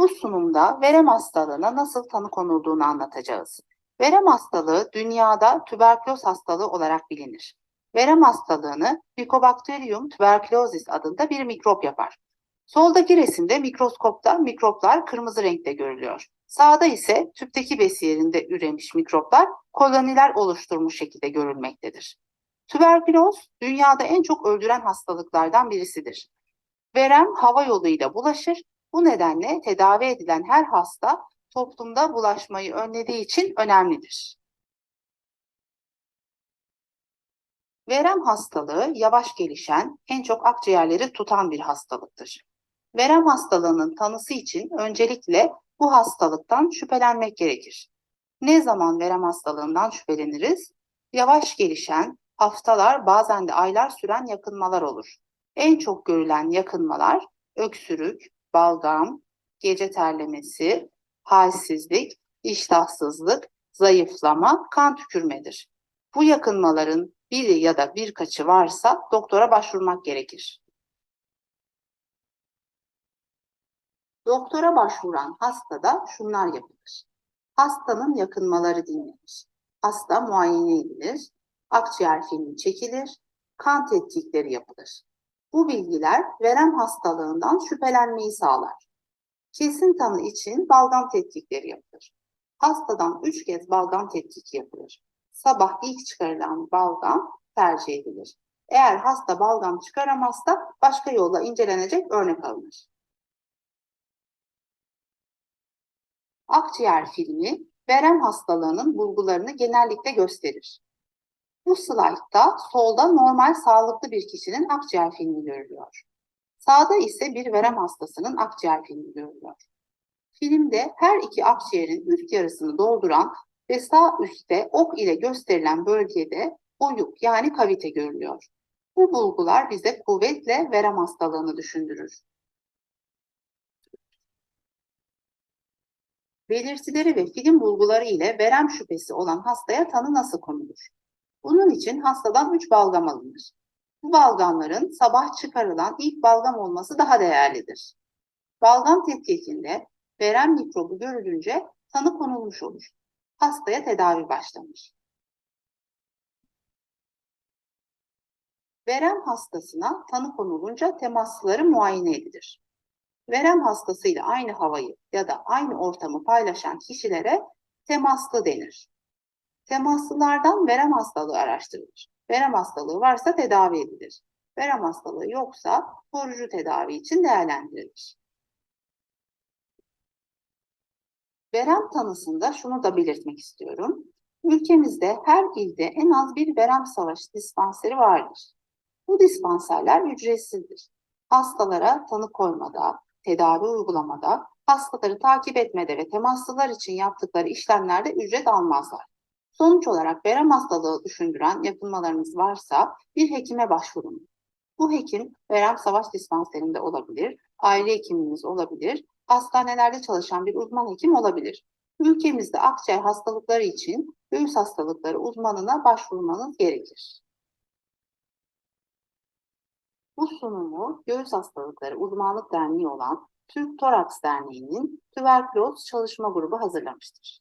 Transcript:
Bu sunumda verem hastalığına nasıl tanı konulduğunu anlatacağız. Verem hastalığı dünyada tüberküloz hastalığı olarak bilinir. Verem hastalığını Mycobacterium tuberculosis adında bir mikrop yapar. Soldaki resimde mikroskopta mikroplar kırmızı renkte görülüyor. Sağda ise tüpteki besiyerinde üremiş mikroplar koloniler oluşturmuş şekilde görülmektedir. Tüberküloz dünyada en çok öldüren hastalıklardan birisidir. Verem hava yoluyla bulaşır. Bu nedenle tedavi edilen her hasta toplumda bulaşmayı önlediği için önemlidir. Verem hastalığı yavaş gelişen, en çok akciğerleri tutan bir hastalıktır. Verem hastalığının tanısı için öncelikle bu hastalıktan şüphelenmek gerekir. Ne zaman verem hastalığından şüpheleniriz? Yavaş gelişen, haftalar bazen de aylar süren yakınmalar olur. En çok görülen yakınmalar öksürük, balgam, gece terlemesi, halsizlik, iştahsızlık, zayıflama, kan tükürmedir. Bu yakınmaların biri ya da birkaçı varsa doktora başvurmak gerekir. Doktora başvuran hastada şunlar yapılır. Hastanın yakınmaları dinlenir. Hasta muayene edilir, akciğer filmi çekilir, kan tetkikleri yapılır. Bu bilgiler verem hastalığından şüphelenmeyi sağlar. Kesin tanı için balgam tetkikleri yapılır. Hastadan 3 kez balgam tetkiki yapılır. Sabah ilk çıkarılan balgam tercih edilir. Eğer hasta balgam çıkaramazsa başka yolla incelenecek örnek alınır. Akciğer filmi verem hastalığının bulgularını genellikle gösterir. Bu slaytta solda normal sağlıklı bir kişinin akciğer filmi görülüyor. Sağda ise bir verem hastasının akciğer filmi görülüyor. Filmde her iki akciğerin üst yarısını dolduran ve sağ üstte ok ile gösterilen bölgede oyuk yani kavite görülüyor. Bu bulgular bize kuvvetle verem hastalığını düşündürür. Belirtileri ve film bulguları ile verem şüphesi olan hastaya tanı nasıl konulur? Bunun için hastadan 3 balgam alınır. Bu balgamların sabah çıkarılan ilk balgam olması daha değerlidir. Balgam tetkikinde verem mikrobu görülünce tanı konulmuş olur. Hastaya tedavi başlanır. Verem hastasına tanı konulunca temasları muayene edilir. Verem hastasıyla aynı havayı ya da aynı ortamı paylaşan kişilere temaslı denir. Temaslılardan verem hastalığı araştırılır. Verem hastalığı varsa tedavi edilir. Verem hastalığı yoksa koruyucu tedavi için değerlendirilir. Verem tanısında şunu da belirtmek istiyorum. Ülkemizde her ilde en az bir verem savaşı dispanseri vardır. Bu dispanserler ücretsizdir. Hastalara tanı koymada, tedavi uygulamada, hastaları takip etmede ve temaslılar için yaptıkları işlemlerde ücret almazlar. Sonuç olarak verem hastalığı düşündüren yakınmalarınız varsa bir hekime başvurun. Bu hekim verem savaş dispanserinde olabilir, aile hekiminiz olabilir, hastanelerde çalışan bir uzman hekim olabilir. Ülkemizde akciğer hastalıkları için göğüs hastalıkları uzmanına başvurmanız gerekir. Bu sunumu Göğüs Hastalıkları Uzmanlık Derneği olan Türk Toraks Derneği'nin Tüberküloz Çalışma Grubu hazırlamıştır.